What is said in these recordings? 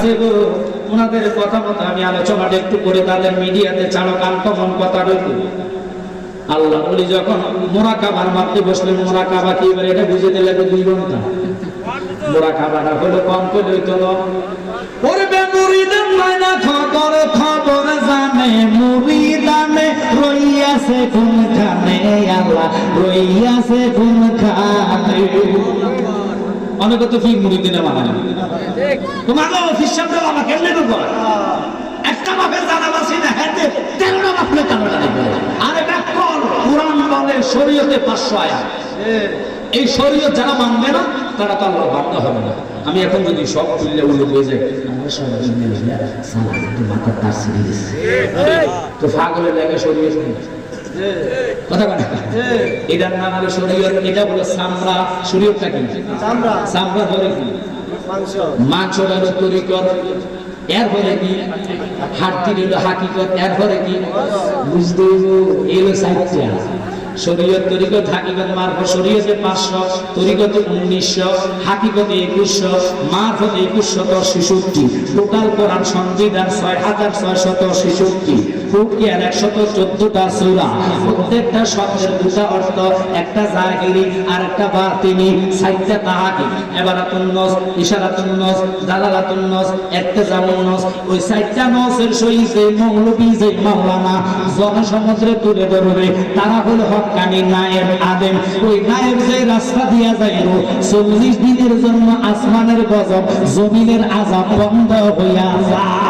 আছে ওনাদের কথা মতো আমি আলোচনাটা একটু করে তাদের মিডিয়াতে চালক আনকমন কথা ঢুকু আল্লাহ বলি, যখন মোরা কাবার মারতে বসলেন মোরা কাবা কি এবার এটা বুঝতে লাগে দুই ঘণ্টা। মোরা কাবাটা হলো কম করে হইতো পড়বে মুরিদান ময়না খবর খবর জানে, মুরিদানে রইয়াছে কোনখানে আল্লাহ রইয়াছে কোনখানে অনেকে তো অফিস সামনে বাবা কেমনে তো একটা জানা বাসি না হেতে তেরোটা টানাটা নেবে আর এটা কর কোরআন বলে শরীয়তে পাঁচশো আয়াত। এই শরীয়ত যারা মানবে না তারা তো আল্লাহ বাধ্য হবে না। আমি এখন যদি সব খুললে হয়ে যাই আমরা মিলে মাথার তার দিচ্ছি তো ফাগলের শরীয়ত কথা বলে এটার নাম হলো শরীয়ত এটা বলে সামরা। শরীয়তটা কি? সামরা। ধরে কি? মাংস। মাংস হলো তরিকত। এরপরে কি? হলো হাকিকত। এরপরে কি? বুঝতে এলো সাহিত্য। শরীয়ত তরিকত হাকিকত মারফত শরীয়তে পাঁচশো তরিকতে উনিশশো হাকিকতে একুশশো মারফত একুশশো ছেষট্টি। টোটাল কোরআন সংবিধান ছয় হাজার ছয় শত ছেষট্টি। ফুকিয়ার একশত চোদ্দটা সুরা। প্রত্যেকটা শব্দের দুটা অর্থ, একটা জাহিরি আর একটা ওই নসের মৌলবী যে মাওলানা জনসমুদ্রে তুলে ধরবে, তারা হলো হক্কানি নায়েব আদেম। ওই নায়েব যে রাস্তা দিয়া যাইব চল্লিশ দিনের জন্য আসমানের গজব, জমিনের আজাব বন্ধ হইয়া যায়।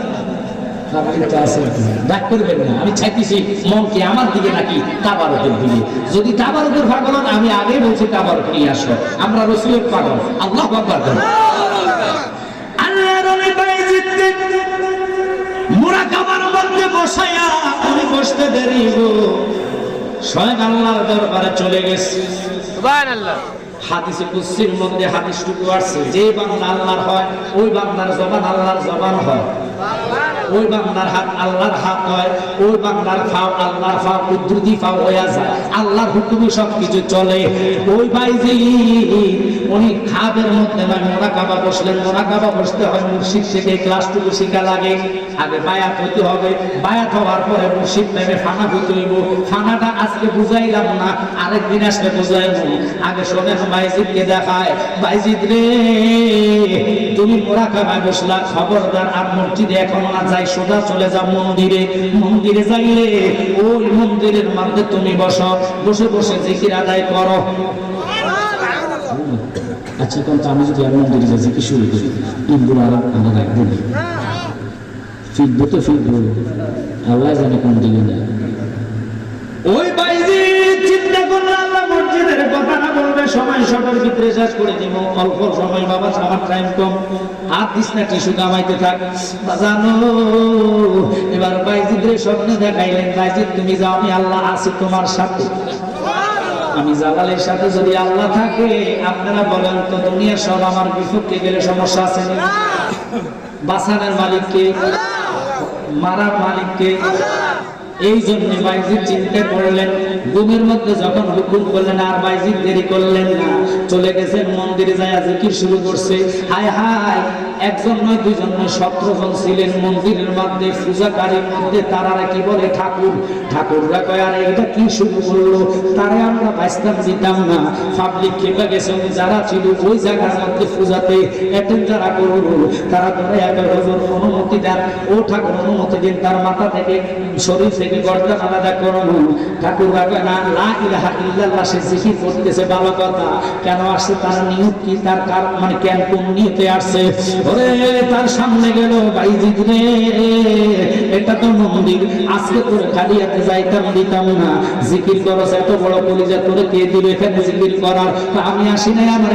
দেন ডাক করবেন না। আমি চাইতেছি মনকে আমার দিকে নাকি তাবারকের দিকে। যদি তাবারকের পাগল আমি আগে বলছি তাবারক নিয়ে আসো। আমরা রসুলের পাগল। আল্লাহ আকবার করেন আল্লাহর অলি বাইজিদকে মুরাকাবার মধ্যে বসায়া আমি বসতে দেরি স্বয়ং আল্লাহর দরবারে চলে গেছে। সুবহানাল্লাহ। হাদিসে কুসির মধ্যে হাদিসটুকু আসছে যে বান্দা আল্লাহর হয় ওই বান্দার জবান আল্লাহর জবান হয়। ওই বান্দার হাত আল্লাহর হাত হয়, ওই বান্দার ফাও আল্লাহর ফাও কুদরতি ফাও হয়ে যায়। আল্লাহর হুকুমে সব কিছু চলে। ওই বাইজি উনি খাবের মধ্যে নয় মোরা কাবা বসলেন মোরা কাবা বসতে হয় মুর্শিদ থেকে ক্লাসটুকু শিখা লাগে। আগে বায়াত হইতে হবে। বায়াত হওয়ার পরে মুর্শিদ নেমে ফানা হইতে হইব। ফানাটা আজকে বুঝাইলাম না, আরেকদিন আসলে বুঝাইব। আগে শোনেন বাইজিদকে দেখায়, বাইজিদ রে, তুমি মোরা কাবায় বসলা, খবরদার আর মসজিদে এখনও না যাই, সোজা চলে যাও মন্দিরে। মন্দিরে যাইলে ওই মন্দিরের মধ্যে তুমি বস। বসে বসে জিকির আদায় করো। আচ্ছা আমি যদি মন্দিরে শুরু তো আল্লাহ জানে কোন দিকে সময় শটের ভিতরে শেষ করে দিব। অল্প সময় বাবা, আমার টাইম কম। হাত দিস না, টিস্যু কামাইতে থাক। জানো এবার বাইজিদের স্বপ্নে দেখাইলেন, বাইজিদ, তুমি যাও, আমি আল্লাহ আছি তোমার সাথে। আমি জালালের সাথে যদি আল্লাহ থাকে, আপনারা বলেন তো, দুনিয়ার সব আমার বিপক্ষে গেলে সমস্যা আছে বাসানের মালিককে, মারার মালিককে, এই জন্য বাইজিদ চিন্তা করলেন ঘুমের মধ্যে যখন হুকুম করলেন, আর বাইজিদ দেরি করলেন না, চলে গেছেন মন্দিরে যায় জিকির শুরু করছে। হায় হায়, একজন নয়, দুইজন নয় সতেরো জন ছিলেন মন্দিরের মধ্যে পূজাকারীর মধ্যে, তারা কি বলে, ঠাকুর, ঠাকুররা কয়, আর, এটা কি শুরু করল? তারে আমরা বাইস্তাম দিতাম না। পাবলিক খেপে গেছে যারা ছিল, ওই জায়গার মধ্যে পূজাতে অ্যাটেন্ড যারা করল তারা ধরে একে হুজুর অনুমতি দেন। ও ঠাকুর অনুমতি দিন, তার মাথা থেকে, শরীর থেকে গর্দান আলাদা করুন। ঠাকুর কয় না সে জিকির করতেছে কথা। কেন আসছে? তার কি? তার কার মানে কেন কোন নিয়তে আসছে? ওরে, তার সামনে গেল এটা তো মন্দির। আজকে তোর যাইতাম, দিতাম না। জিকির করো এত বড় কলিজা তোরে কে দিল এখানে জিকির করার। আমি আসি নাই, আমার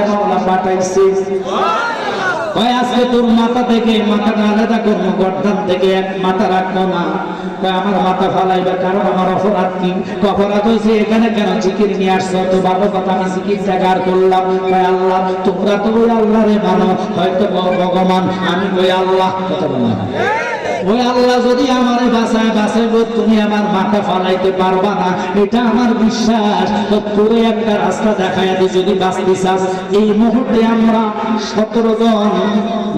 পাঠাইছি। কয় আজকে তোর মাথা থেকে মাথাটা আলাদা করব, গর্দান থেকে এক মাথা রাখব না। আমার মাথা ফালাইবে, কারণ আমার অপরাধ কি? অপরাধ হয়েছে এখানে কেন জিকির নিয়ে আসছো? তো ভালো কথা আমি জিকির জাগার করলাম। কয় আল্লাহ, তোমরা তো ওই আল্লাহ রে মানো। হয়তো ভগবান, আমি ওই আল্লাহ। কথা বললাম ওই আল্লাহ, যদি আমারে বাঁচাইব তুমি আমার মাথা ফালাইতে পারবা না। এটা আমার বিশ্বাস। তো তোরে একটা রাস্তা দেখায় যদি বাঁচতে চাস। এই মুহূর্তে আমরা সতেরো জন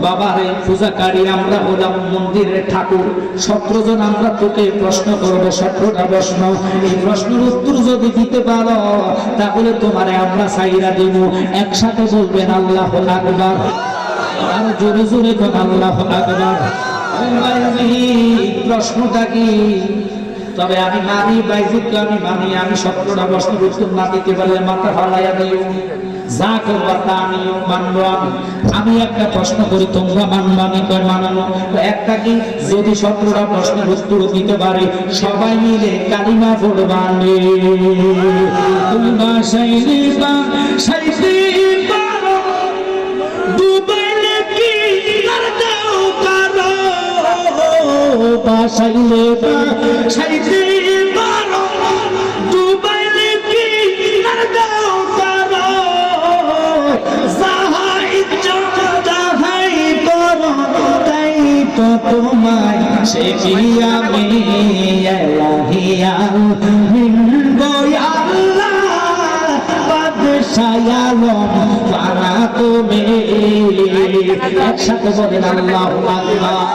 বাবারে পূজাকারী আমরা হলাম মন্দিরের ঠাকুর। সতেরো জন আমরা তোকে প্রশ্ন করব, সতেরোটা প্রশ্ন। এই প্রশ্নের উত্তর যদি দিতে পারো, তাহলে তোমারে আমরা সাইরা দিব একসাথে বলবেন, আল্লাহ আর জোরে জোরে কোন, আল্লাহ তবে আমি মানি আমি মানি, আমি প্রশ্ন না দিতে পারলে মাথা ফালাইয়া দিও। যা তা আমিও আমি। আমি একটা প্রশ্ন করি, তোমরা মানবা আমি কয় মানানো? একটা কি? যদি সতেরোটা প্রশ্নের উত্তর দিতে পারে, সবাই মিলে কালিমা পড়বানে তুমি বাসাইতে পারো বাসাইলে বাসাইতে পারো ডুবাইলে কি আর দাও কারও যাহাই ইজ্জত তাহাই করো তাই তো তোমায় সে কি আমি আল্লাহ তুমি একসাথে বলেন, আল্লাহ আকবার।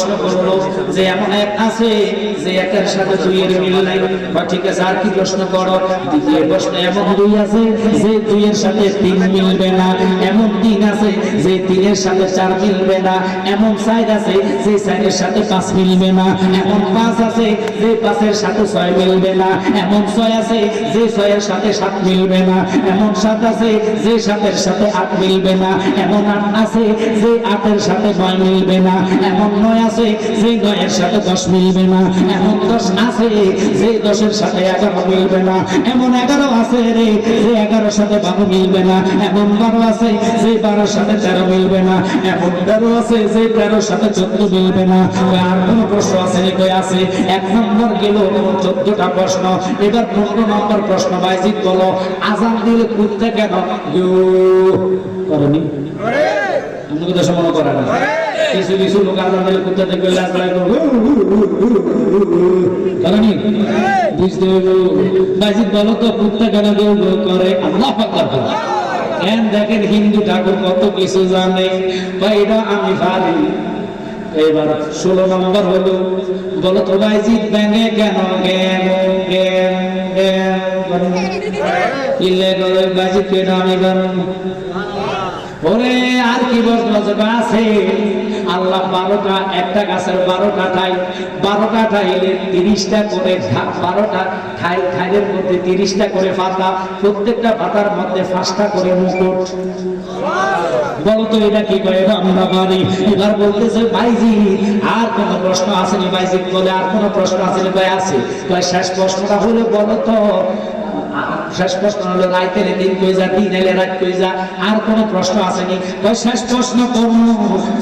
প্রশ্ন করল যে এমন এক আছে যে একের সাথে দুইয়ের মিল নাই। বা ঠিক আছে, আর কি প্রশ্ন করো? দ্বিতীয় প্রশ্ন এমন দুই আছে যে দুইয়ের সাথে তিন মিলবে না। এমন তিন আছে যে তিনের সাথে চার মিলবে না। এমন চার আছে যে চারের সাথে পাঁচ মিলবে না। এমন পাঁচ আছে যে পাঁচের সাথে ছয় মিলবে না। এমন ছয় আছে যে ছয়ের সাথে সাত মিলবে না। এমন সাত আছে যে সাতের সাথে আট মিলবে না। এমন আট আছে যে আটের সাথে নয় মিলবে না। এমন নয় আছে যে নয়ের সাথে দশ মিলবে না এমন দশ আছে যে দশের সাথে এগারো মিলবে না এমন এগারো আছে রে যে এগারোর সাথে বারো মিলবে না এমন বারো আছে যে বারোর সাথে তেরো মিলবে না এমন তেরো আছে যে তেরোর সাথে চোদ্দ মিলবে না। আর কোন প্রশ্ন আছে কই আছে। এক নম্বর গেল চোদ্দটা প্রশ্ন। এবার পনেরো নম্বর প্রশ্ন বাইজিৎ বলো আজান দিলে কুদতে কেন? করনি। আমাকে তো মনে করে না। বাইজিৎ হিন্দু ঠাকুর কত কিছু জানে? আমি এবার ষোলো নম্বর হলো, বলো তো ভাই জিত ব্যাঙে কেন জ্ঞান জ্ঞান জ্ঞান ইলে কেন আমি গান ওরে আর কি যে আছে? আল্লাহ বারোটা, একটা গাছের বারোটা ঠাই, বারোটা ঠাইলে তিরিশটা করে বারোটা ঠাই, ঠাইয়ের মধ্যে তিরিশটা করে পাতা, প্রত্যেকটা পাতার মধ্যে পাঁচটা করে মুকুট। বলতো এটা কি করে আমরা বাড়ি? এবার বলতেছে, ভাইজি, আর কোনো প্রশ্ন আসেনি ভাইজি, বলে আর কোনো প্রশ্ন আসেনি ভাই আছে? শেষ প্রশ্নটা হলে বলো তো শেষ প্রশ্ন হলো, রাইতের দিন কই যা দিন এলে রাত কই যা? আর কোন প্রশ্ন আছে আসেনি। কয়, শেষ প্রশ্ন করুন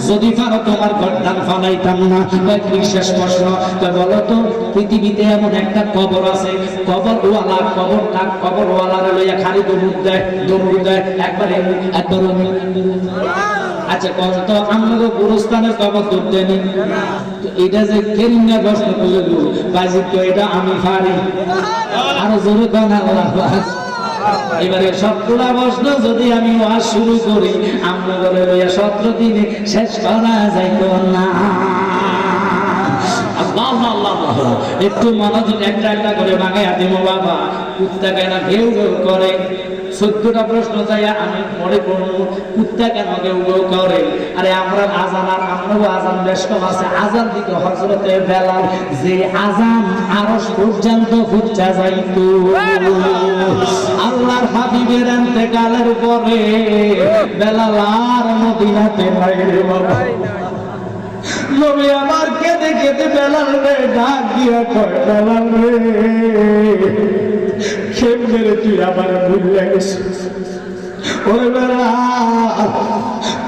যদি পারো তোমার গর্দান ফালাইতাম না। কয়, কি শেষ প্রশ্ন? কয়, বলো তো, পৃথিবীতে এমন একটা কবর আছে। কবর ওয়ালা কবর তার কবর ওয়ালারে লইয়া খালি দমুক দেয় দমুক দেয়। একবার অমনি আচ্ছা কত আমাকে গুরুস্থানের কবর ধরতে নেই তো এটা যে কেরিঙ্গা প্রশ্ন করলে বাজিত তো এটা আমি পারি। আরও জোরে এবারে সবগুলা প্রশ্ন যদি আমি ওয়াজ শুরু করি আমরা বলে লইয়া সতেরো দিনে শেষ করা যাইত না। একটু মনোযোগ একটা একটা করে বাঙাইয়া দিব বাবা। কুত্তা কেনা ঘেউ ঘেউ করে? চোদ্দটা প্রশ্ন চাইয়া আমি মনে করব, কুত্তা কেন কেউ কেউ করে? আরে আমরা আজান আর আমরাও আজান বেশ কম আছে। আজান দিতে হজরতে বেলাল, যে আজান আরও পর্যন্ত ফুটছা যাইতো। আল্লাহর হাবিবের এতেকালের পরে বেলাল আর মদিনাতে নাই বাবা নবী আমার কেঁদে কেঁদে বেলাল রে ডাক দিয়া কয়, বেলাল রে কেমনে রে তুই আমার ভুলে গেছিস। ওই বেলা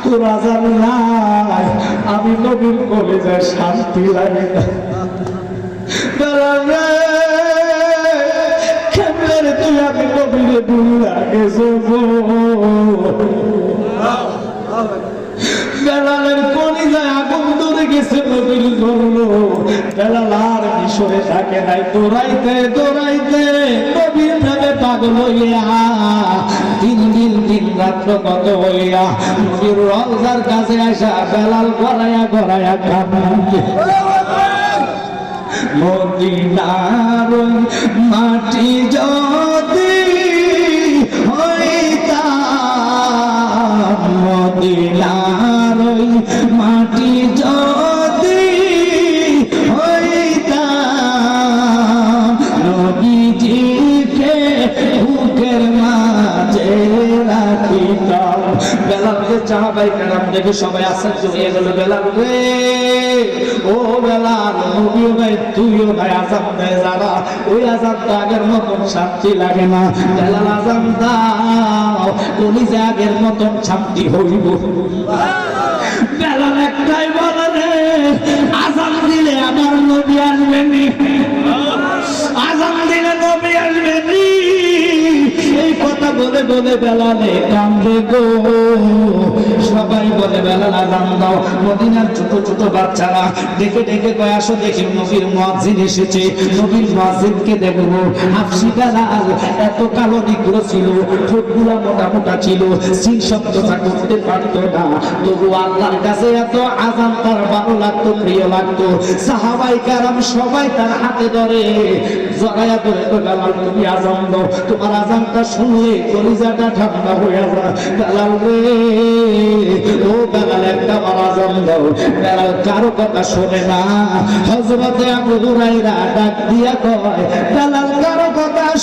তোর আজান নাই, আমি নবীর কলেজায় শান্তি লাগে না। বেলা রে কেমন তুই আমি নবীরে দুনিয়া গেছো বেলালের গেছে নবীর জন্য বেলাল আর মিশরে থাকে নাই। দৌড়াইতে দৌড়াইতে নবীর পাগল হইয়া তিন দিন তিন রাত্র কত হইয়া, নবীর রওজার কাছে আসা বেলাল গড়াইয়া গড়াইয়া কাঁদে। মদিনার মাটি যদি দেখে সবাই আশ্চর্য হয়ে গেল, বেলাল রে, ও বেলাল নবীও নাই তুইও নাই আজান দেয় যারা, ওই আজানটা আগের মতন শান্তি লাগে না। বেলাল আজান দাও, কলিজে আগের মতন শান্তি হইব। বেলাল, একটাই বলে দিলে আমার নবী আসবেনি আজান দিলে নবী আসবেনি এই কথা বলে বলে বেলালে কান্দে। গো সবাই বলে দাও মদিনার ছোট ছোট বাচ্চারা ডেকে ডেকে কয়, আসো দেখি নবীর মুয়াজ্জিন এসেছে। নবীর মুয়াজ্জিনকে দেখব হাফসি বেলাল এত কালো নিগ্র ছিল, ঠোঁটগুলা মোটা ছিল সিন শব্দটা করতে পারতো না। তবু আল্লাহর কাছে এত আজান তার ভালো লাগতো, প্রিয় লাগতো। সাহাবাই কারাম সবাই তার হাতে ধরে। জড়াইয়া ধরে তো বেলাল তুমি দাও। তোমার আজানটা শুনলে কলিজাটা ঠান্ডা হয়ে যায়। দালাল রে, ও দালাল একটা আমার আজান দাও। দালাল কারও কথা শোনে না। হজরতে আবু হুরাইরা ডাক দিয়া কয় দালাল কারও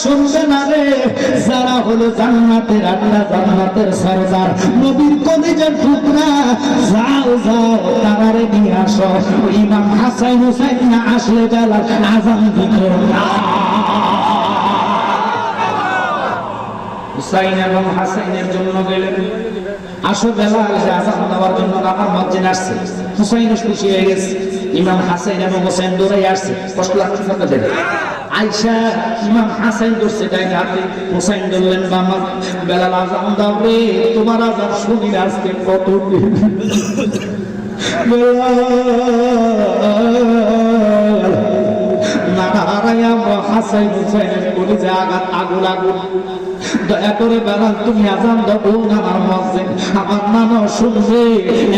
শুনবে না রে? যারা হলো জান্নাতের আল্লাহ, জান্নাতের সরদার, নবীর কলিজার টুকরা, যাও যাও, তারারে নিয়ে আসো। ইমাম হাসান হুসাইন না আসলে জালাল আজান দিত হুসাইন এবং হাসাইনের জন্য গেলেন। আসো বেলা যে আজান দেওয়ার জন্য আমার মসজিদ আসছে হুসাইন খুশি হয়ে গেছে ইমাম হাসাইন এবং হোসেন দৌড়াই আসছে কষ্ট লাগছে তাদের আইসা ইমাম হাসাইন ধরছে ডাইন হাতে হুসাইন ধরলেন বামা বেলাল আজান দাও রে তোমার আজান শুনি আজকে কত নারায়া হাসাইন হুসাইনের কলিজে আঘাত আগুন আগুন দয়া করে বেলাল তুমি আজান দাও না আমার মসজিদ আমার নামও শুনবে,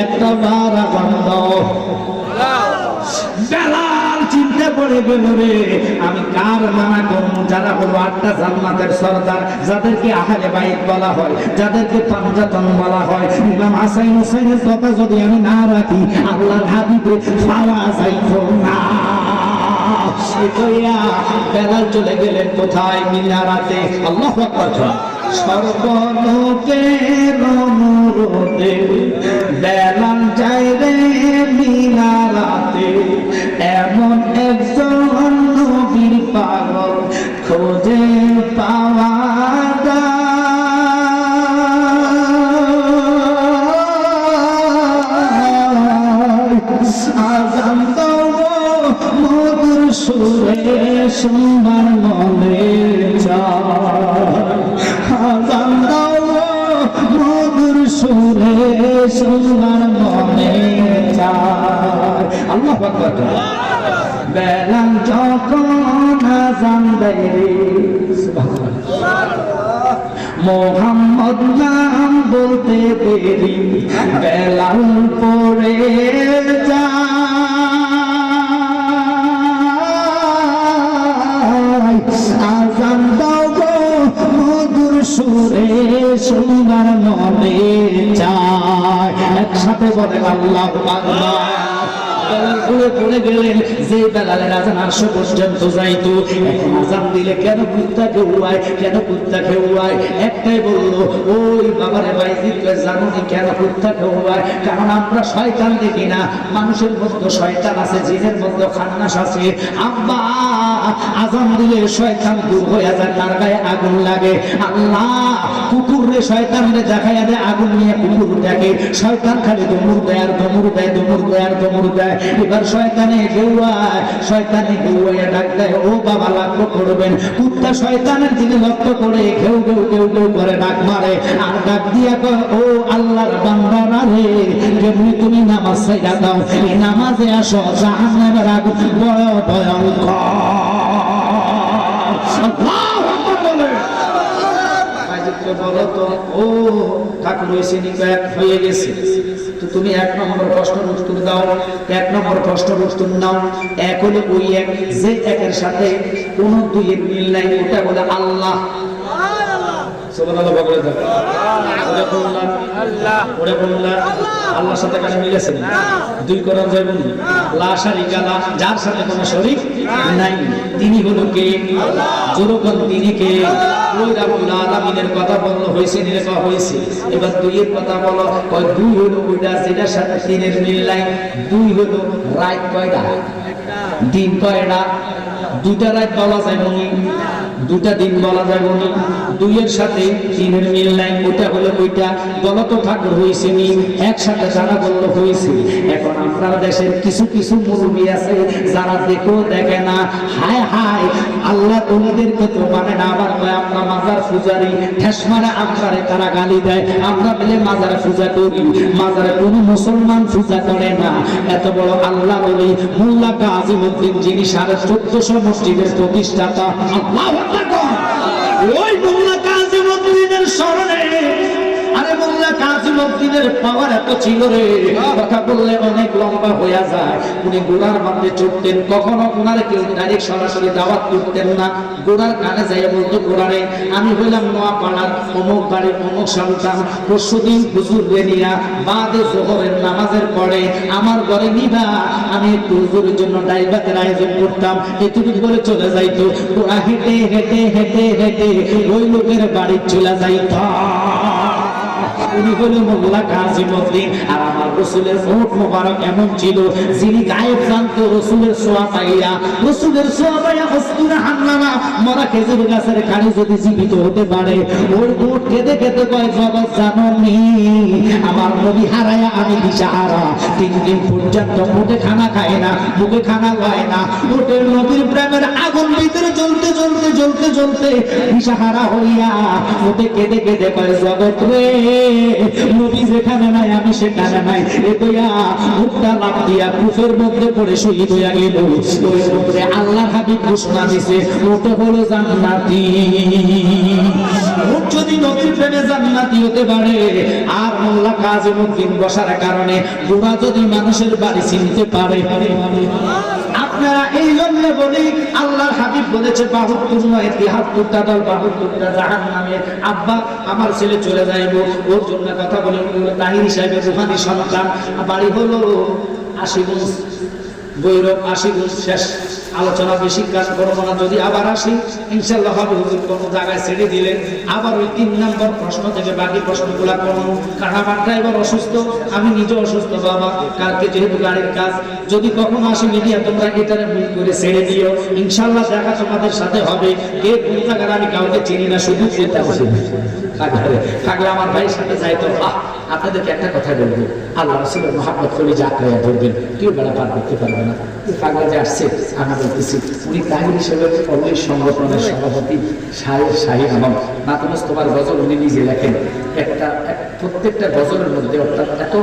একটা বার আজান দাও। বেলাল গেল রে, আমি কার মানা করব যারা হলো আটটা জান্নাতের সর্দার, যাদেরকে আহারে বাইক বলা হয়, যাদেরকে পাঞ্জাতন বলা হয়, ইমাম হাসাইন হোসেনের কথা যদি আমি না রাখি, আল্লাহর হাবিবে না। কইয়া বেলাল চলে গেলেন কোথায়? মিনারাতে। আল্লাহ আকবার সর্বলোকের অনুরোধে বেলাল যাই রে মিনারাতে। এমন একজন নবীর পাগল, খোঁজে বেলাল পরে যায় আজান দাও গো মধুর সুরে সুন্দর মনে চায়। একসাথে বলে আল্লাহ বেলাল পড়ে দিলে শয়তান মানুষের মধ্যে শয়তান আছে, জিনের মধ্যে খান্নাস আছে। আব্বা দিলে শয়তান দূর হয়ে যায়, তার গায়ে আগুন লাগে। আল্লাহ কুকুর রে শয়তান রে দেখাইয়া দেয় আগুন নিয়ে কুকুর দেখে। শয়তান খালি দমুর দেয় আর দমুর দেয় দমুর দেয় আর দমুর দেয়। এবার শয়তানে গেউয়ায় শয়তানে গেউয়া ডাক দেয়, ও বাবা, লক্ষ্য করবেন। কুত্তা শয়তানের দিকে লক্ষ্য করে ঘেউ ঘেউ ঘেউ ঘেউ করে ডাক মারে। আর ডাক দিয়া কয়, ও আল্লাহর বান্দারা রে কেমনি তুমি নামাজ সাইডা দাও, এই নামাজে আসো, জাহান্নামের আগুন বড় ভয়ঙ্কর। আল্লাহু! বাইজিদকে বলো তো, ও, ঠাকুর এসে নিকা এক হয়ে গেছে। তো তুমি এক নম্বর প্রশ্নের উত্তর দাও, এক নম্বর প্রশ্নের উত্তর নাও। হলো ওই এক, যে একের সাথে কোন দুইয়ের মিল নাই, ওটা বলে আল্লাহ। আল্লাহর সাথে মিলেছে? দুই যার সাথে নাই। তিনি হলো কে? তিনি কে? আলামিনের কথা বলল কথা হয়েছে এবার দুইয়ের কথা বলো, কয়, দুই হলো ওইটা যেটার সাথে তিনের মিল নাই, দুই হলো রাত কয়টা? দিন কয়টা? দুইটা রাত বলা যায় মনি দুটা দিন বলা যায় মনি দুইয়ের সাথে তিনের মিল নাই হলো ওইটা ঠাকুর হয়েছে নি? একসাথে যারা বলল হয়েছে এখন আপনার দেশের কিছু কিছু মুরব্বী আছে, যারা দেখেও দেখে না। হায় হায়, আল্লাহ তোমাদেরকে তো মানে না, আবার আমরা মাজার পূজারি ঠেস আমারে তারা গালি দেয়। আমরা মিলে মাজার পূজা করি। মাজারে কোনো মুসলমান পূজা করে না। এত বড় আল্লাহ বলি, মোল্লা কাজিমুদ্দিন যিনি সাড়ে চোদ্দশো মসজিদের প্রতিষ্ঠাতা ওই কাজিমুদ্দিনের পাওয়ার এত ছিল রে? কথা বললে অনেক লম্বা হয়ে যায়। উনি গোড়ার মধ্যে চড়তেন। কখনো ওনার কেউ ডাইরেক্ট সরাসরি দাওয়াত করতেন না। গোড়ার কানে যাই বলতো গোড়ারে আমি হইলাম নোয়াপাড়ার অমুক বাড়ির অমুক সন্তান। পরশুদিন হুজুর রেনিয়া বাদে জোহরের নামাজের পরে আমার ঘরে নিবা। আমি একটু হুজুরের জন্য ডাইবাতের আয়োজন করতাম। এটুকু বলে চলে যাইতো। ওরা হেঁটে হেঁটে হেঁটে হেঁটে ওই লোকের বাড়ি চলে যাইতাম উনি হলেন মোল্লা কাজিমুদ্দিন আর আমার রসুলের ওট মোবারক এমন ছিল, যিনি গায়েব জানত রসুলের সোয়া পাইয়া রসুলের সোয়া পাইয়া হস্তুরা হান্নানা মরা খেজুর গাছের কানে যদি জীবিত হতে পারে ওর ওট খেতে খেতে কয় জগৎ জাননি আমার নবী হারায়া আমি দিশাহারা তিন দিন পর্যন্ত মুখে খানা খায় না, মুখে খানা খায় না। ওটের নবীর প্রেমের আগুন ভিতরে জ্বলতে জ্বলতে জ্বলতে জ্বলতে দিশাহারা হইয়া ওতে কেঁদে কেঁদে কয়, জগৎ রে নবী যেখানে নাই, আমি সেখানে নাই। এ লাভ দিয়া কুফের মধ্যে পড়ে শহীদ হইয়া গেল। ওই আল্লাহ হাবিব ঘোষণা দিছে ওটা হলো জান্নাতি। যদি নবীর প্রেমে জান্নাতি হতে পারে, আর মোল্লা কাজীমুদ্দিন বসার কারণে বুড়া যদি মানুষের বাড়ি চিনতে পারে আপনারা এই জন্য বলি, আল্লাহর হাবিব বলেছে, বাহাত্তর নয়, তিহাত্তরটা দল, বাহাত্তরটা জাহান নামে আব্বা, আমার ছেলে চলে যাইব। ওর জন্য কথা বলে তাহির হিসাবে রুহানি সন্তান, বাড়ি হলো আশিগঞ্জ, বৈরব আশিগঞ্জ শেষ। আলোচনা বেশি কাজ করব না। যদি আবার আসি ইনশাল্লাহ হবে হুজুর কোনো জায়গায় ছেড়ে দিলেন আবার ওই তিন নম্বর প্রশ্ন থেকে বাকি প্রশ্নগুলা করব। কারণ আমার ড্রাইভার অসুস্থ আমি নিজে অসুস্থ বাবা কালকে যেহেতু গাড়ির কাজ। যদি কখনো আসি মিডিয়া তোমরা এটারে ভুল করে ছেড়ে দিও। ইনশাল্লাহ দেখা তোমাদের সাথে হবে। কে কোন জায়গার আমি কাউকে চিনি না শুধু চিন্তা করছি থাকলে আমার ভাইয়ের সাথে আপনাদেরকে একটা কথা বলব। আল্লাহ রসুলের মোহাম্মদ করে যা ধরবেন, কেউ বেড়া পার করতে পারবে না। পাগলা যে আসছে, আমি বলতেছি, উনি তাহির হিসেবে অনেক সংগঠনের সভাপতি শাহের শাহী আলম। নাতমস্তবার গজল উনি নিজে লেখেন। একটা প্রত্যেকটা গজলের মধ্যে অর্থাৎ এত